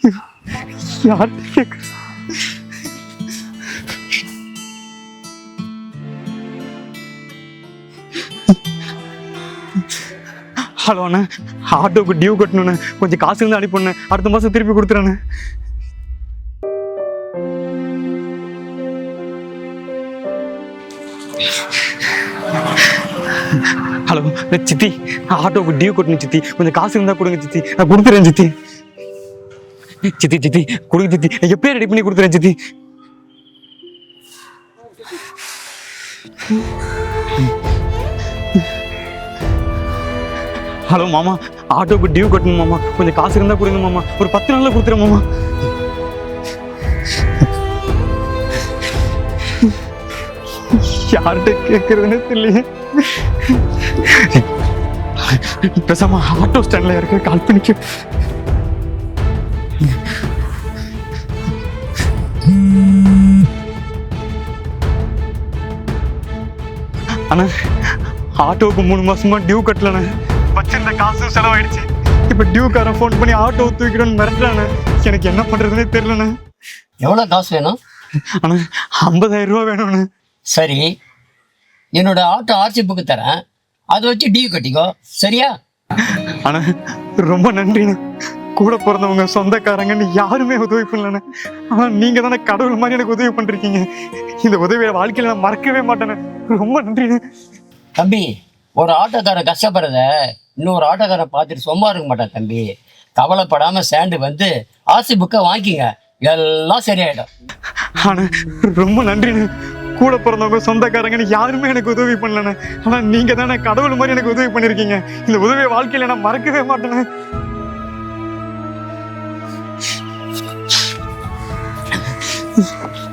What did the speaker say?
யார்கிட்ட ஹலோ அண்ணா. ஆட்டோக்கு டியூ கட்டணுண்ணே கொஞ்சம் காசு இருந்து அனுப்பிண்ணே அடுத்த மாதம் திருப்பி கொடுத்துறேண்ணே ஹலோ சித்தி. ஆட்டோக்கு டியூ கட்டணும் சித்தி. கொஞ்சம் காசு இருந்தால் கொடுங்க சித்தி. நான் கொடுத்துறேன் சித்தி. சித்தி சித்தி கொடுங்க சித்தி. நான் எப்பயே ரெடி பண்ணி கொடுத்துறேன் சித்தி. ஹலோ மாமா. ஆட்டோக்கு டியூ கட்டணும் மாமா. கொஞ்சம் காசு இருந்தா கொடுங்க மாமா. ஒரு பத்து நாள்ல கொடுத்துறேன் மாமா. யார்கிட்ட கேட்கறதுன்னு தெரியல பேசாம ஆட்டோ ஸ்டாண்ட்ல இருக்க கால் பண்ணிக்க. அண்ணா ஆட்டோவுக்கு மூணு மாசமா டியூ கட்டலண்ணே. வச்சிருந்த காசும் செலவாயிடுச்சு. இப்ப டியூக்காரன் ஃபோன் பண்ணி ஆட்டோ தூக்கிடணும்னு மிரட்டுறானே எனக்கு என்ன பண்றதுன்னே தெரியலண்ணே. எவ்வளோ காசு வேணும்? அண்ணா ஐம்பதாயிரம் ரூபா வேணும்ண்ணே. சரி. என்னோட ஆட்டோ ஆர்சி புக்கு தரேன். அதை வச்சு டியூ கட்டிக்கோ. சரியா? அண்ணா ரொம்ப நன்றிண்ணே. கூட பிறந்தவங்க சொந்தக்காரங்கன்னு யாருமே உதவி பண்ணலண்ணே. ஆனா நீங்க தானே கடவுள் மாதிரி எனக்கு உதவி பண்றீங்க. இந்த உதவியை வாழ்க்கையில நான் மறக்கவே மாட்டேண்ணே. ரொம்ப நன்றிண்ணே. தம்பி ஒரு ஆட்டோக்காரன் கஷ்டப்படுறத இன்னொரு ஆட்டோக்காரன் பார்த்துட்டு சும்மா இருக்க மாட்டான் தம்பி. கவலைப்படாம சேண்டு வந்து ஆர்சி புக்கை வாங்கிக்கிங்க. எல்லாம் சரியாயிடும். ஆனா ரொம்ப நன்றிண்ணே. கூட பிறந்தவங்க சொந்தக்காரங்கன்னு யாருமே எனக்கு உதவி பண்ணலண்ணே. ஆனா நீங்க தானே கடவுள் மாதிரி எனக்கு உதவி பண்ணிருக்கீங்க. இந்த உதவியை வாழ்க்கையில நான் மறக்கவே மாட்டேண்ணே. Yeah.